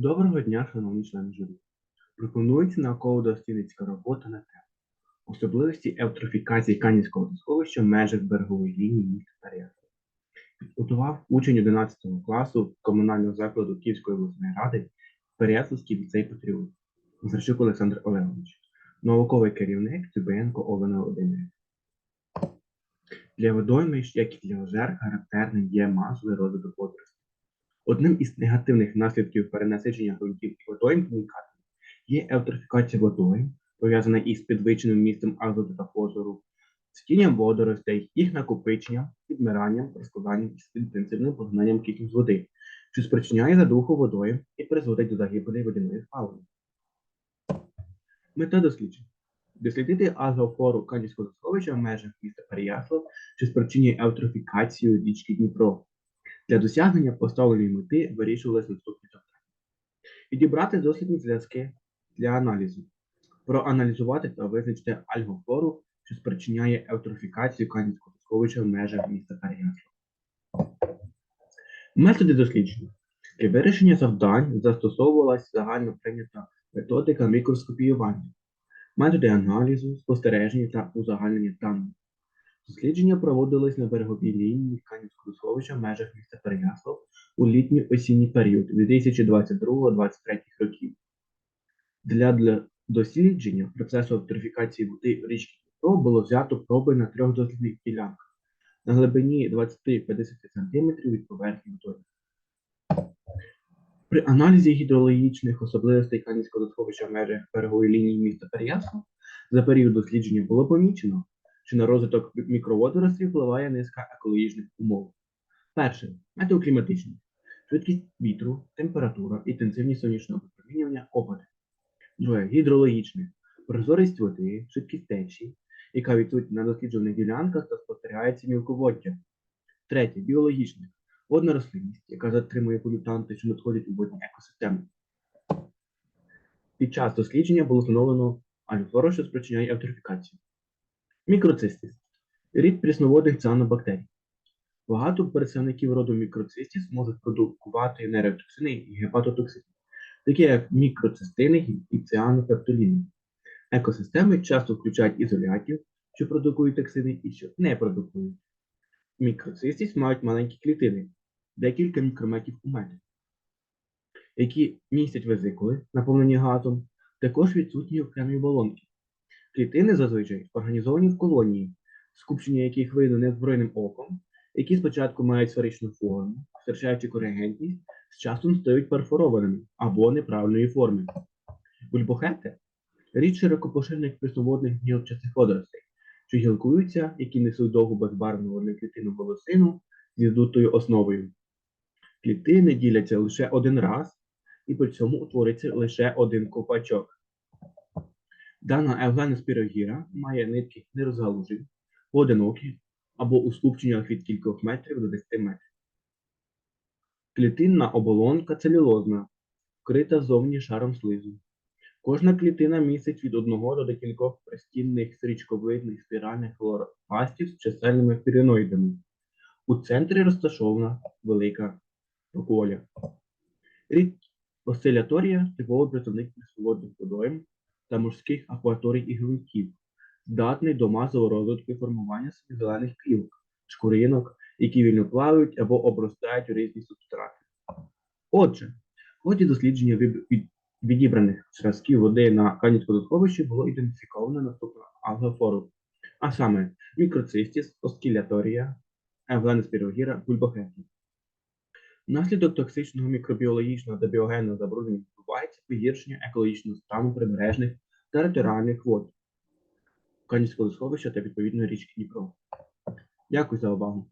Доброго дня, шановні члени журі. Пропонується науково-дослідницька робота на тему особливості евтрофікації Канівського водосховища в межах берегової лінії міста Переяслав. Підготував учень 11 класу комунального закладу Київської обласної ради Переяславський ліцей Патріот Мазарчук Олександр Олегович, науковий керівник Цюбенко Олена Володимирівна. Для водоймищ, як і для озер, характерним є масовий розвиток водоростей. Одним із негативних наслідків перенасичення ґрунтів і водойм хімікатами є евтрофікація водойм, пов'язана із підвищеним місцем азоту та фосфору, стінням водоростей, їх накопиченням, підмиранням, розкладанням і інтенсивним кисню з води, що спричиняє задуху водою і призводить до загибелі водяної фауни. Мета досліджень. Дослідити азофору Канівського сховища в межах міста Переяслав, що спричинює евтрофікацію річки Дніпро. Для досягнення поставленої мети вирішувалися наступні завдання. Підібрати дослідні зв'язки для аналізу, проаналізувати та визначити альгофлору, що спричиняє евтрофікацію канівського сховища в межах міста Переяслав. Методи дослідження. Для вирішення завдань застосовувалась загально прийнята методика мікроскопіювання, методи аналізу, спостереження та узагальнення даних. Дослідження проводились на береговій лінії Канівського сховища в межах міста Переяслав у літній осінній період 2022-2023 років. Для, для дослідження процесу евтрофікації води річки Дніпро було взято проби на трьох дослідних ділянках на глибині 20-50 см від поверхні води. При аналізі гідрологічних особливостей Канівського сховища в межах берегової лінії міста Переяслав за період дослідження було помічено, що на розвиток мікроводоростей впливає низка екологічних умов. Перше метеокліматичні. Швидкість вітру, температура, інтенсивність сонячного випромінювання, опади. Друге гідрологічне. Прозорість води, швидкість течії, яка відсутня на досліджених ділянках та спостерігається мілководдя. Третє біологічне. Водна рослинність, яка затримує полютанти, що надходять у водні екосистеми. Під час дослідження було встановлено альфлору, що спричиняє евтрофікацію. Мікроцистис рід прісноводних цианобактерій. Багато представників роду мікроцистіс можуть продукувати нейротоксини і гепатотоксини, такі як мікроцистини і цианопептоліни. Екосистеми часто включають ізолятів, що продукують токсини і що не продукують. Мікроцистіс мають маленькі клітини, декілька мікрометрів у метр, які містять везикули, наповнені газом, також відсутні окремі оболонки. Клітини зазвичай організовані в колонії, скупчення яких видно незброєним оком, які спочатку мають сферичну форму, втрачаючи коригентність, з часом стають перфорованими або неправильної форми. Бульбохети рід широкопоширених прісноводних гілчастих водоростей, що гілкуються, які несуть довгу безбарвну одноклітинну волосину зі здутою основою. Клітини діляться лише один раз, і при цьому утвориться лише один ковпачок. Дана евгеноспірогіра має нитки нерозгалужені, поодинокі або у скупченнях від кількох метрів до 10 метрів. Клітинна оболонка целюлозна, вкрита зовні шаром слизу. Кожна клітина містить від одного до декількох пристінних стрічковидних спіральних хлоропластів з чисельними піріноїдами. У центрі розташована велика проколя. Рід осциляторія типовий представник прісноводних водойм та морських акваторій і ґрунтів, здатний до масового розвитку і формування зелених плівок, шкуринок, які вільно плавають або обростають у різні субстрати. Отже, в ході дослідження від- від- відібраних зразків води на Канівському сховищі було ідентифіковано наступну алгофору, а саме мікроцистіс, оскіляторія, евленспірогіра, бульбохеті. Внаслідок токсичного мікробіологічного та біогенного забруднення відбувається погіршення екологічного стану прибережних територіальних вод Канівського сховища та відповідної річки Дніпро. Дякую за увагу.